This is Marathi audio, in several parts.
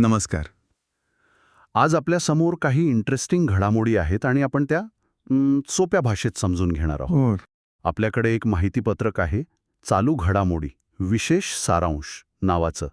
नमस्कार. आज आपल्यासमोर काही इंटरेस्टिंग घडामोडी आहेत आणि आपण त्या सोप्या भाषेत समजून घेणार आहोत. हो. आपल्याकडे एक माहितीपत्रक आहे चालू घडामोडी विशेष सारांश नावाचं.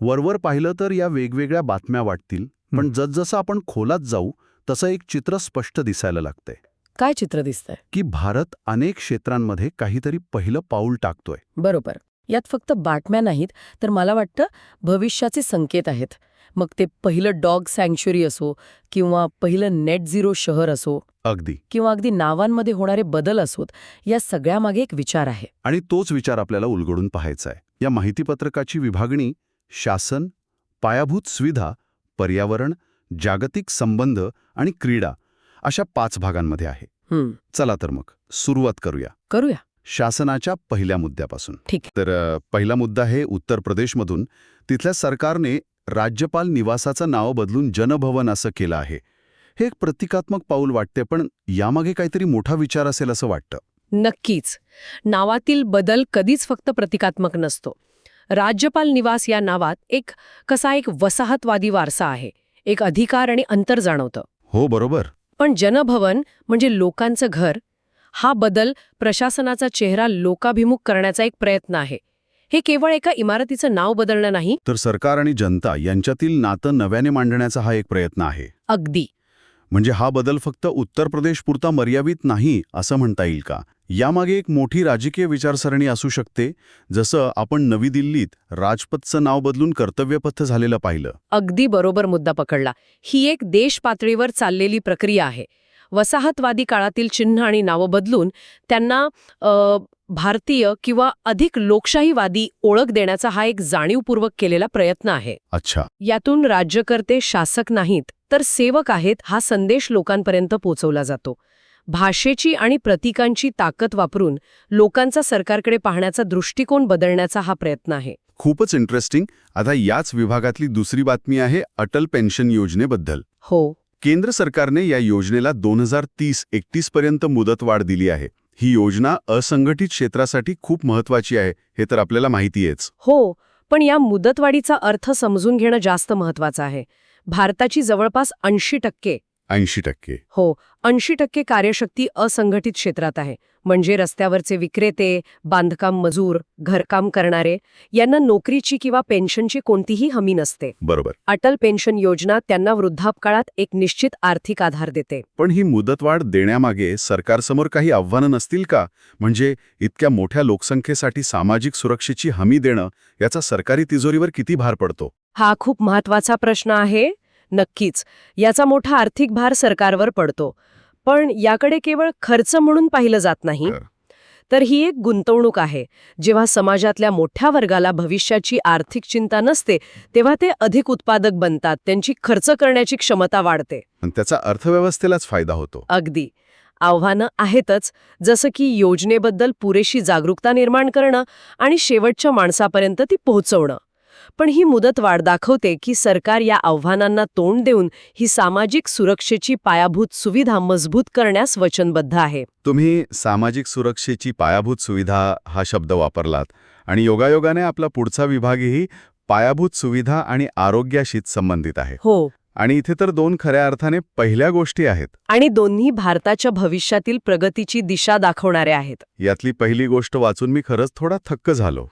वरवर पाहिलं तर या वेगवेगळ्या बातम्या वाटतील पण. जसजसं आपण खोलात जाऊ तसं एक चित्र स्पष्ट दिसायला लागतंय. काय चित्र दिसतंय? की भारत अनेक क्षेत्रांमध्ये काहीतरी पहिलं पाऊल टाकतोय. बरोबर. यात फक्त बातम्या नाहीत तर मला वाटतं भविष्याचे संकेत आहेत. मग ते पहिलं डॉग सँक्च्युरी असो किंवा पहिलं नेट झिरो शहर असो अगदी. किंवा अगदी नावांमध्ये होणारे बदल असोत या सगळ्यामागे एक विचार आहे. आणि तोच विचार आपल्याला उलगडून पाहायचा आहे. या माहितीपत्रकाची विभागणी शासन पायाभूत सुविधा पर्यावरण जागतिक संबंध आणि क्रीडा अशा पाच भागांमध्ये आहे. चला तर मग सुरुवात करूया. करूया. शासनाच्या पहिल्या मुद्द्यापासून. ठीक तर पहिला मुद्दा आहे उत्तर प्रदेशमधून. तिथल्या सरकारने राज्यपाल निवासाचं नाव बदलून जनभवन असं केलं आहे. हे एक प्रतिकात्मक पाऊल वाटते पण यामागे काहीतरी मोठा विचार असेल असं वाटतं. नक्कीच. नावातील बदल कधीच फक्त प्रतिकात्मक नसतो. राज्यपाल निवास या नावात एक कसा एक वसाहतवादी वारसा आहे. एक अधिकार आणि अंतर जाणवतं. हो बरोबर. पण जनभवन म्हणजे लोकांचं घर हा बदल प्रशासनाचा चेहरा लोकाभिमुख करण्याचा एक प्रयत्न आहे. हे केवळ एका इमारतीचं नाव बदलणं नाही. तर सरकार आणि जनता यांच्यातील नातं नव्याने मांडण्याचा हा एक प्रयत्न आहे. अगदी. म्हणजे हा बदल फक्त उत्तर प्रदेशपुरता मर्यादित नाही असं म्हणता येईल का? यामागे एक मोठी राजकीय विचारसरणी असू शकते जसं आपण नवी दिल्लीत राजपथचं नाव बदलून कर्तव्यपथ झालेलं पाहिलं. अगदी बरोबर मुद्दा पकडला. ही एक देश पातळीवर चाललेली प्रक्रिया आहे. वसाहतवादी काळातील चिन्ह आणि नावं बदलून त्यांना भारतीय किंवा अधिक लोकशाहीवादी ओळख देण्याचा हा एक जाणीवपूर्वक केलेला प्रयत्न आहे. अच्छा. यातून राज्यकर्ते शासक नाहीत तर सेवक आहेत हा संदेश लोकांपर्यंत पोचवला जातो. भाषेची आणि प्रतीकांची ताकद वापरून लोकांचा सरकारकडे पाहण्याचा दृष्टिकोन बदलण्याचा हा प्रयत्न आहे. खूपच इंटरेस्टिंग आता याच विभागातली दुसरी बातमी आहे अटल पेन्शन योजनेबद्दल. हो. केंद्र सरकारने या योजनेला दोन हजार तीस एकतीस पर्यंत मुदतवाढ दिली आहे. ही योजना असंघटित क्षेत्रासाठी खूप महत्वाची आहे हे तर आपल्याला माहिती आहेच हो पण या मुदतवाढीचा अर्थ समजून घेणं जास्त महत्वाचं आहे. भारताची जवळपास ऐंशी टक्के ऐंशी टक्के. हो ऐंशी टक्के कार्यशक्ती असंघटित क्षेत्रात आहे. म्हणजे रस्त्यावरचे विक्रेते बांधकाम मजूर घरकाम करणारे यांना नोकरीची किंवा पेन्शनची कोणतीही हमी नसते. बरोबर. अटल पेन्शन योजना त्यांना वृद्धापकाळात एक निश्चित आर्थिक आधार देते. पण ही मुदतवाढ देण्यामागे सरकारसमोर काही आव्हानं नसतील का? म्हणजे इतक्या मोठ्या लोकसंख्येसाठी सामाजिक सुरक्षेची हमी देणं याचा सरकारी तिजोरीवर किती भार पडतो? हा खूप महत्त्वाचा प्रश्न आहे. नक्कीच. याचा मोठा आर्थिक भार सरकारवर पडतो. पण याकडे केवळ खर्च म्हणून पाहिलं जात नाही. तर ही एक गुंतवणूक आहे. जेव्हा समाजातल्या मोठ्या वर्गाला भविष्याची आर्थिक चिंता नसते तेव्हा ते अधिक उत्पादक बनतात. त्यांची खर्च करण्याची क्षमता वाढते. त्याचा अर्थव्यवस्थेलाच फायदा होतो. अगदी. आव्हानं आहेतच. जसं की योजनेबद्दल पुरेशी जागरूकता निर्माण करणं आणि शेवटच्या माणसापर्यंत ती पोहोचवणं. पण ही मुदतवाढ दाखवते की सरकार या आव्हानांना तोंड देऊन ही सामाजिक सुरक्षेची पायाभूत सुविधा मजबूत करण्यास वचनबद्ध आहे. तुम्ही सामाजिक सुरक्षेची पायाभूत सुविधा हा शब्द वापरलात आणि योगायोगाने आपला पुढचा विभागही पायाभूत सुविधा आणि आरोग्याशीच संबंधित आहे. हो. आणि इथे तर दोन खऱ्या अर्थाने पहिल्या गोष्टी आहेत. आणि दोन्ही भारताच्या भविष्यातील प्रगतीची दिशा दाखवणारे आहेत. यातली पहिली गोष्ट वाचून मी खरंच थोडा थक्क झालो.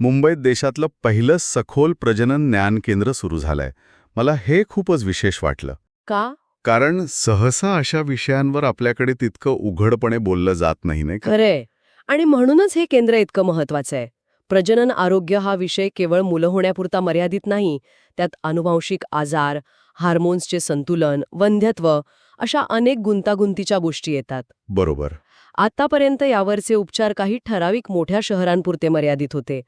मुंबईत देशातलं पहिलं सखोल प्रजनन ज्ञान केंद्र सुरू झालंय. मला हे खूपच विशेष वाटलं. का? कारण सहसा अशा विषयांवर आपल्याकडे तितकं उघडपणे बोललं जात नाही नाही का? खरंय. आणि म्हणूनच हे केंद्र इतकं महत्वाचं आहे. प्रजनन आरोग्य हा विषय केवळ मुलं होण्यापुरता मर्यादित नाही त्यात अनुवांशिक आजार हार्मोन्सचे संतुलन वंध्यत्व अशा अनेक गुंतागुंतीच्या गोष्टी येतात. बरोबर. आतापर्यंत यावरचे उपचार काही ठराविक मोठ्या शहरांपुरते मर्यादित होते.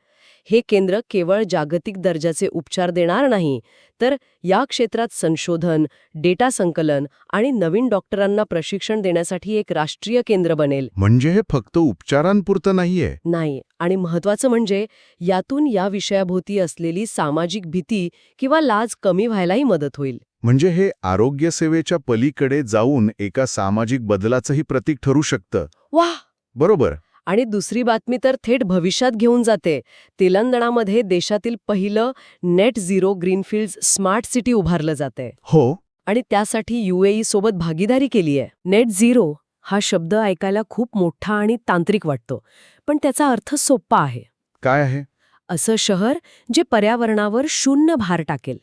हे केंद्र केवळ जागतिक दर्जाचे उपचार देणार नाही तर या क्षेत्रात संशोधन डेटा संकलन आणि नवीन डॉक्टरांना प्रशिक्षण देण्यासाठी एक राष्ट्रीय केंद्र बनेल. म्हणजे हे फक्त उपचारांपुरतं नाहीये? नाही आणि महत्वाचं म्हणजे यातून या विषयाभोवती असलेली सामाजिक भीती किंवा लाज कमी व्हायलाही मदत होईल. म्हणजे हे आरोग्य सेवेच्या पलीकडे जाऊन एका सामाजिक बदलाचंही प्रतीक ठरू शकतं? वाह! बरोबर. आणि दुसरी बातमी तर थेट भविष्यात घेऊन जाते. तेलंगणामध्ये देशातील पहिलं net zero greenfield smart city उभारलं जाते हो. आणि त्यासाठी युएई सोबत भागीदारी केली आहे. नेट झिरो हा शब्द ऐकायला खूप मोठा आणि तांत्रिक वाटतो. पण त्याचा अर्थ सोप्पा आहे. काय आहे? असं शहर जे पर्यावरणावर शून्य भार टाकेल.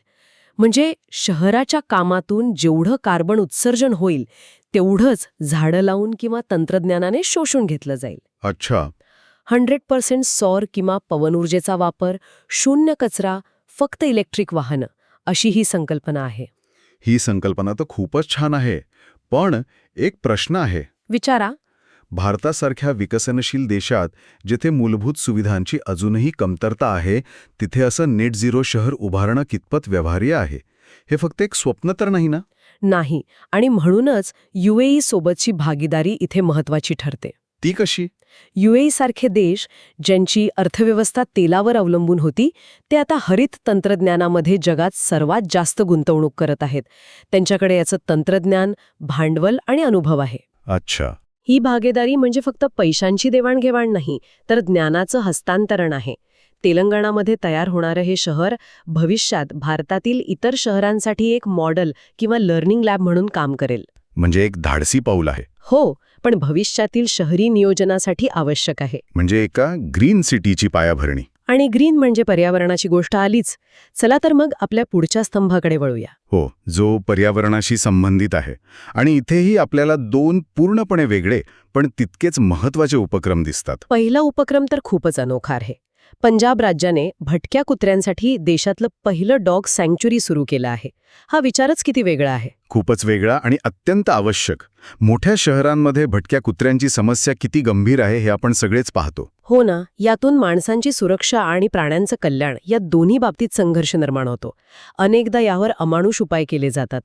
म्हणजे शहराच्या कामातून जेवढं कार्बन उत्सर्जन होईल तेवढंच झाडं लावून किंवा तंत्रज्ञानाने शोषून घेतलं जाईल. अच्छा. हंड्रेड पर्सेंट सौर किंवा पवन ऊर्जेचा वापर शून्य कचरा फक्त इलेक्ट्रिक वाहनं अशी ही संकल्पना आहे. ही संकल्पना तर खूपच छान आहे. पण एक प्रश्न आहे. विचारा. भारतासारख्या विकसनशील देशात जिथे मूलभूत सुविधांची अजूनही कमतरता आहे तिथे असं नेट झिरो शहर उभारणं कितपत व्यवहार्य आहे? हे फक्त एक स्वप्न तर नाही ना? नाही. आणि म्हणूनच युएई सोबतची भागीदारी इथे महत्वाची ठरते. ती कशी? युएई सारखे देश ज्यांची अर्थव्यवस्था तेलावर अवलंबून होती ते आता हरित तंत्रज्ञानामध्ये जगात सर्वात जास्त गुंतवणूक करत आहेत. त्यांच्याकडे याचं तंत्रज्ञान भांडवल आणि अनुभव आहे. अच्छा. ही भागीदारी म्हणजे फक्त पैशांची देवाणघेवाण नाही तर ज्ञानाचं हस्तांतरण आहे. तेलंगणामध्ये तयार होणारं हे शहर भविष्यात भारतातील इतर शहरांसाठी एक मॉडेल किंवा लर्निंग लॅब म्हणून काम करेल. म्हणजे एक धाडसी पाऊल आहे. हो पण भविष्यातील शहरी नियोजनासाठी आवश्यक आहे. म्हणजे एका ग्रीन सिटीची पायाभरणी. आणि ग्रीन म्हणजे पर्यावरणाची गोष्ट आलीच. चला तर मग आपल्या पुढच्या स्तंभाकडे वळूया. हो जो पर्यावरणाशी संबंधित आहे. आणि इथेही आपल्याला दोन पूर्णपणे वेगळे पण तितकेच महत्त्वाचे उपक्रम दिसतात. पहिला उपक्रम तर खूपच अनोखा आहे. पंजाब राज्याने भटक्या कुत्र्यांसाठी देशातलं पहिलं डॉग सँक्च्युरी सुरू केलं आहे. हा विचारच किती वेगळा आहे? खूपच वेगळा आणि अत्यंत आवश्यक. मोठ्या शहरांमध्ये भटक्या कुत्र्यांची समस्या किती गंभीर आहे हे आपण सगळेच पाहतो. हो ना यातून माणसांची सुरक्षा आणि प्राण्यांचं कल्याण या दोन्ही बाबतीत संघर्ष निर्माण होतो. अनेकदा यावर अमानुष उपाय केले जातात.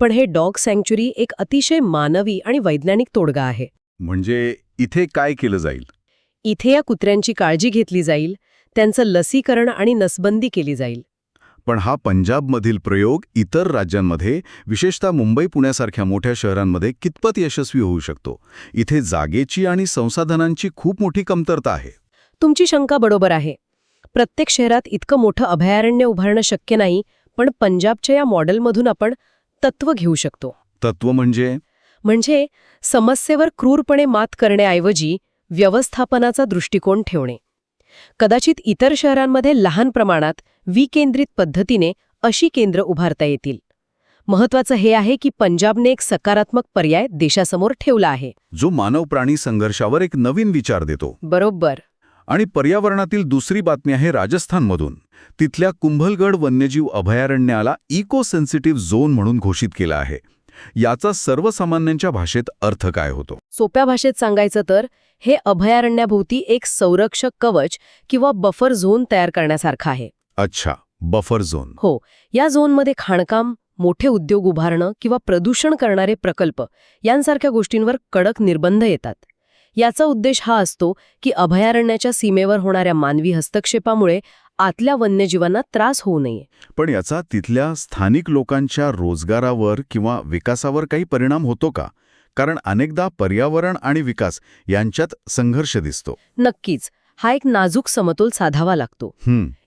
पण हे डॉग सँक्च्युरी एक अतिशय मानवी आणि वैज्ञानिक तोडगा आहे. म्हणजे इथे काय केलं जाईल? इथे या कुत्र्यांची काळजी घेतली जाईल त्यांचं लसीकरण आणि नसबंदी केली जाईल. पण हा पंजाबमधील प्रयोग इतर राज्यांमध्ये विशेषतः मुंबई पुण्यासारख्या मोठ्या शहरांमध्ये कितपत यशस्वी होऊ शकतो? इथे जागेची आणि संसाधनांची खूप मोठी कमतरता आहे. तुमची शंका बरोबर आहे. प्रत्येक शहरात इतकं मोठं अभयारण्य उभारणं शक्य नाही पण पंजाबच्या या मॉडेलमधून आपण तत्व घेऊ शकतो. तत्व म्हणजे? म्हणजे समस्येवर क्रूरपणे मात करण्याऐवजी व्यवस्थापनाचा दृष्टिकोन ठेवणे. कदाचित इतर शहरांमध्ये लहान प्रमाणात विकेंद्रित पद्धतीने अशी केंद्र उभारता येतील. महत्वाचं हे आहे की पंजाबने एक सकारात्मक पर्याय देशासमोर ठेवला आहे. जो मानव प्राणी संघर्षावर एक नवीन विचार देतो. बरोबर. आणि पर्यावरणातील दुसरी बातमी आहे राजस्थानमधून. तिथल्या कुंभलगड वन्यजीव अभयारण्याला इको सेन्सिटिव्ह झोन म्हणून घोषित केला आहे. याचा सर्वसामान्यांच्या भाषेत अर्थ काय होतो? सोप्या भाषेत सांगायचं तर हे अभयारण्याभोवती एक संरक्षक कवच किंवा बफर झोन तयार करण्यासारखं आहे. अच्छा बफर झोन. हो या झोनमध्ये खाणकाम मोठे उद्योग उभारणं किंवा प्रदूषण करणारे प्रकल्प यांसारख्या गोष्टींवर कडक निर्बंध येतात. याचा उद्देश हा असतो की अभयारण्याच्या सीमेवर होणाऱ्या मानवी हस्तक्षेपामुळे आतल्या वन्यजीवांना त्रास होऊ नये. पण याचा तिथल्या स्थानिक लोकांच्या रोजगारावर किंवा विकासावर काही परिणाम होतो का? कारण अनेकदा पर्यावरण आणि विकास यांच्यात संघर्ष दिसतो. नक्कीच हा एक नाजूक समतोल साधावा लागतो.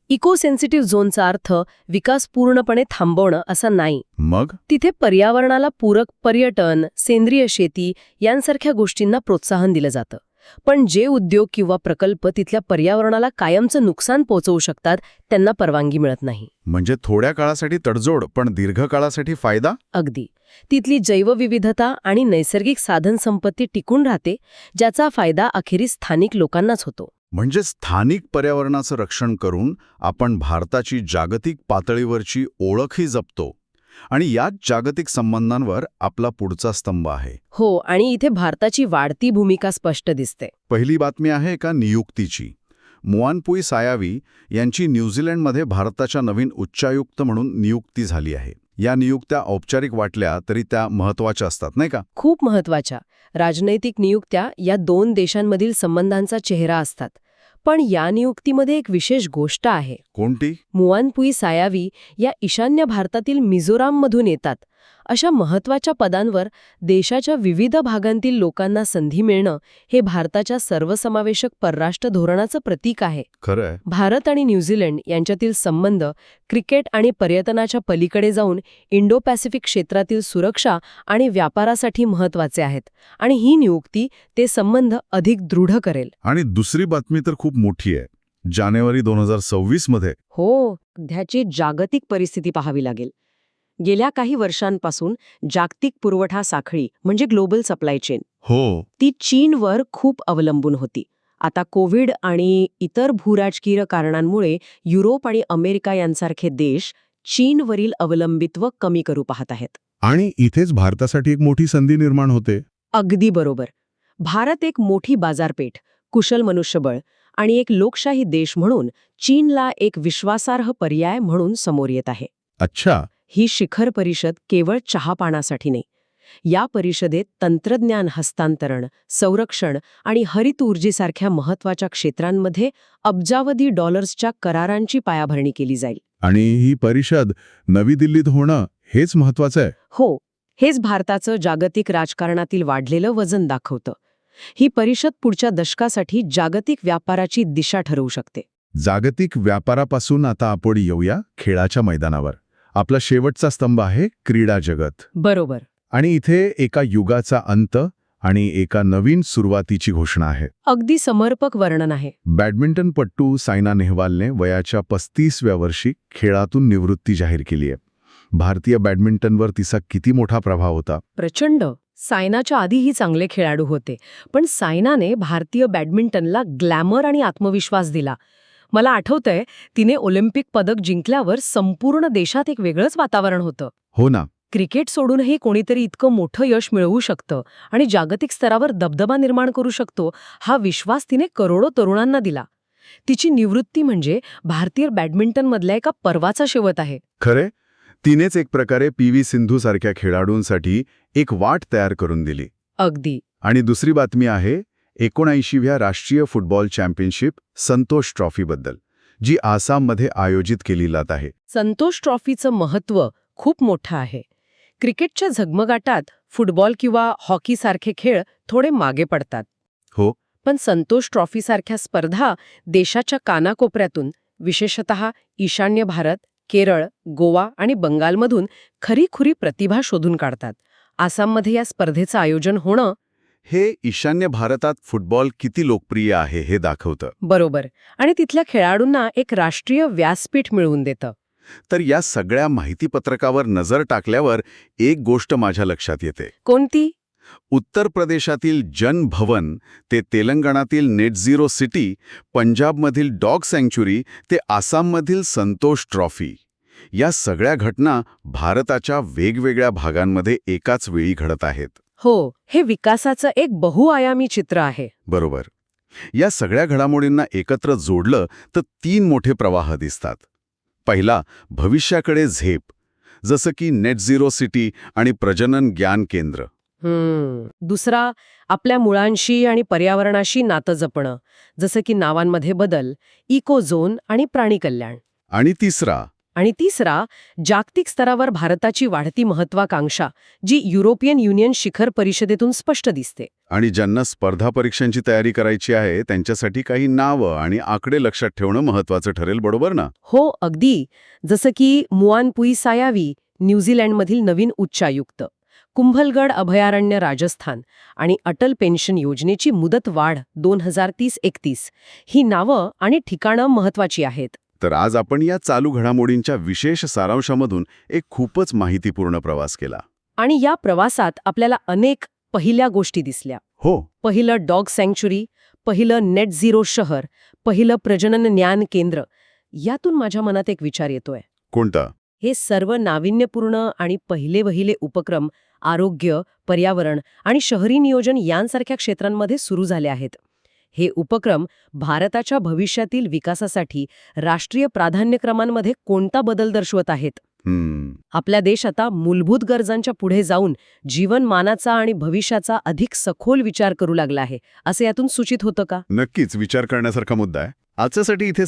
इको सेन्सिटिव्ह झोनचा अर्थ विकास पूर्णपणे थांबवणं असा नाही. मग? तिथे पर्यावरणाला पूरक पर्यटन सेंद्रिय शेती यांसारख्या गोष्टींना प्रोत्साहन दिलं जातं. पण जे उद्योग किंवा प्रकल्प तिथल्या पर्यावरणाला कायमचं नुकसान पोहोचवू शकतात त्यांना परवानगी मिळत नाही. म्हणजे थोड्या काळासाठी तडजोड पण दीर्घकाळासाठी फायदा? अगदी. तिथली जैवविविधता आणि नैसर्गिक साधनसंपत्ती टिकून राहते ज्याचा फायदा अखेरीस स्थानिक लोकांनाच होतो. म्हणजे स्थानिक पर्यावरणाचं रक्षण करून आपण भारताची जागतिक पातळीवरची ओळखही जपतो. आणि याच जागतिक संबंधांवर आपला पुढचा स्तंभ आहे. हो आणि इथे भारताची वाढती भूमिका स्पष्ट दिसते. पहिली बातमी आहे एका नियुक्तीची. मुआनपुई सायावी यांची न्यूझीलंडमध्ये भारताच्या नवीन उच्चायुक्त म्हणून नियुक्ती झाली आहे. या नियुक्त्या औपचारिक वाटल्या तरी त्या महत्त्वाच्या असतात नाही का? खूप महत्त्वाच्या राजनैतिक नियुक्त्या या दोन देशांमधील संबंधांचा चेहरा असतात. पण या नियुक्तीमध्ये एक विशेष गोष्ट आहे. कोणती? मुआनपुई सायावी या ईशान्य भारतातील मिझोराममधून येतात. अशा महत्त्वाच्या पदांवर देशाच्या विविध भागांतील लोकांना संधी मिळणं हे भारताच्या सर्वसमावेशक परराष्ट्र धोरणाचं प्रतीक आहे. खरं आहे भारत आणि न्यूझीलंड यांच्यातील संबंध क्रिकेट आणि पर्यटनाच्या पलीकडे जाऊन इंडो पॅसिफिक क्षेत्रातील सुरक्षा आणि व्यापारासाठी महत्त्वाचे आहेत आणि ही नियुक्ती ते संबंध अधिक दृढ करेल. आणि दुसरी बातमी तर खूप मोठी आहे. जानेवारी दोन हजार सव्वीसमध्ये हो सध्याची जागतिक परिस्थिती पाहावी लागेल. गेल्या काही वर्षांपासून जागतिक पुरवठा साखळी म्हणजे ग्लोबल सप्लाय चेन हो. ती चीनवर खूप अवलंबून होती. आता कोविड आणि इतर भूराजकीय कारणांमुळे युरोप आणि अमेरिका यांसारखे देश चीनवरील अवलंबित्व कमी करू पाहत आहेत. आणि इथेच भारतासाठी एक मोठी संधी निर्माण होते. अगदी बरोबर. भारत एक मोठी बाजारपेठ कुशल मनुष्यबळ आणि एक लोकशाही देश म्हणून चीनला एक विश्वासार्ह पर्याय म्हणून समोर येत आहे. अच्छा. ही शिखर परिषद केवळ चहापानासाठी नाही. या परिषदेत तंत्रज्ञान हस्तांतरण संरक्षण आणि हरित ऊर्जेसारख्या महत्त्वाच्या क्षेत्रांमध्ये अब्जावधी डॉलर्सच्या करारांची पायाभरणी केली जाईल. आणि ही परिषद नवी दिल्लीत होणं हेच महत्वाचं आहे. हो हेच भारताचं जागतिक राजकारणातील वाढलेलं वजन दाखवतं. ही परिषद पुढच्या दशकासाठी जागतिक व्यापाराची दिशा ठरवू शकते. जागतिक व्यापारापासून आता आपण येऊया खेळाच्या मैदानावर. आपला शेवटचा स्तंभ आहे क्रीडा जगत. बरोबर. आणि इथे एका युगाचा अंत आणि एका नवीन सुरुवातीची घोषणा आहे. अगदी समर्पक वर्णन आहे. बॅडमिंटनपट्टू सायना नेहवालने वयाच्या पस्तीसव्या वर्षी खेळातून निवृत्ती जाहीर केली आहे. भारतीय बॅडमिंटनवर तिचा किती मोठा प्रभाव होता? प्रचंड. सायनाच्या आधीही चांगले खेळाडू होते. पण सायनाने भारतीय बॅडमिंटनला ग्लॅमर आणि आत्मविश्वास दिला. मला आठवतंय तिने ऑलिम्पिक पदक जिंकल्यावर संपूर्ण देशात एक वेगळंच वातावरण होतं. हो ना. क्रिकेट सोडूनही कोणीतरी इतकं मोठं यश मिळवू शकतं आणि जागतिक स्तरावर दबदबा निर्माण करू शकतो हा विश्वास तिने करोडो तरुणांना दिला. तिची निवृत्ती म्हणजे भारतीय बॅडमिंटनमधल्या एका पर्वाचा शेवट आहे. खरे तिनेच एक प्रकारे पी व्ही सिंधू सारख्या खेळाडूंसाठी एक वाट तयार करून दिली. अगदी. आणि दुसरी बातमी आहे एकोणऐंशीव्या राष्ट्रीय फुटबॉल चॅम्पियनशिप संतोष ट्रॉफीबद्दल जी आसाममध्ये आयोजित केली जात आहे. संतोष ट्रॉफीचं महत्त्व खूप मोठं आहे. क्रिकेटच्या झगमगाटात फुटबॉल किंवा हॉकीसारखे खेळ थोडे मागे पडतात. हो. पण संतोष ट्रॉफीसारख्या स्पर्धा देशाच्या कानाकोपऱ्यातून विशेषतः ईशान्य भारत केरळ गोवा आणि बंगालमधून खरीखुरी प्रतिभा शोधून काढतात. आसाममध्ये या स्पर्धेचं आयोजन होणं हे ईशान्य भारतात फुटबॉल किती लोकप्रिय आहे हे दाखवतं. बरोबर. आणि तिथल्या खेळाडूंना एक राष्ट्रीय व्यासपीठ मिळवून देतं. तर या सगळ्या माहितीपत्रकावर नजर टाकल्यावर एक गोष्ट माझ्या लक्षात येते. कोणती? उत्तर प्रदेशातील जन भवन ते तेलंगणातील नेट झिरो सिटी पंजाबमधील डॉग सँक्च्युरी ते आसाममधील संतोष ट्रॉफी. या सगळ्या घटना भारताच्या वेगवेगळ्या भागांमध्ये एकाच वेळी घडत आहेत. हो हे विकासाचं एक बहुआयामी चित्र आहे. बरोबर. या सगळ्या घडामोडींना एकत्र जोडलं तर तीन मोठे प्रवाह दिसतात. पहिला भविष्याकडे झेप जसं की नेट झिरो सिटी आणि प्रजनन ज्ञान केंद्र. हम्म. दुसरा आपल्या मुळांशी आणि पर्यावरणाशी नातं जपणं जसं की नावांमध्ये बदल इको झोन आणि प्राणी कल्याण. आणि तिसरा आणि तिसरा जागतिक स्तरावर भारताची वाढती महत्वाकांक्षा जी युरोपियन युनियन शिखर परिषदेतून स्पष्ट दिसते. आणि ज्यांना स्पर्धा परीक्षांची तयारी करायची आहे त्यांच्यासाठी काही नावं आणि आकडे लक्षात ठेवणं महत्वाचं ठरेल बरोबर ना? हो अगदी. जसं की मुआनपुई सायावी न्यूझीलँडमधील नवीन उच्चायुक्त कुंभलगड अभयारण्य राजस्थान आणि अटल पेन्शन योजनेची मुदत वाढ दोन हजार तीस एकतीस. ही नावं आणि ठिकाणं महत्वाची आहेत. तर आज आपण या चालू घडामोडींच्या विशेष सारांशामधून एक खूपच माहितीपूर्ण प्रवास केला. आणि या प्रवासात आपल्याला अनेक पहिल्या गोष्टी दिसल्या. हो. पहिलं डॉग सँक्च्युरी पहिलं नेट झिरो शहर पहिलं प्रजनन ज्ञान केंद्र यातून माझ्या मनात एक विचार येतोय. कोणता? हे सर्व नाविन्यपूर्ण आणि पहिले वहिले उपक्रम आरोग्य पर्यावरण आणि शहरी नियोजन यांसारख्या क्षेत्रांमध्ये सुरू झाले आहेत. हे उपक्रम भारताच्या भविष्यातील विकासासाठी राष्ट्रीय प्राधान्यक्रमांमध्ये कोणता बदल दर्शवत आहेत? हम्म. आपला देश आता मूलभूत गरजांच्या पुढे जाऊन जीवनमानाचा आणि भविष्याचा अधिक सखोल विचार करू लागला आहे. असे यातून सूचित होतं का? नक्कीच विचार करण्यासारखा मुद्दा आहे. आजच्यासाठी इथेच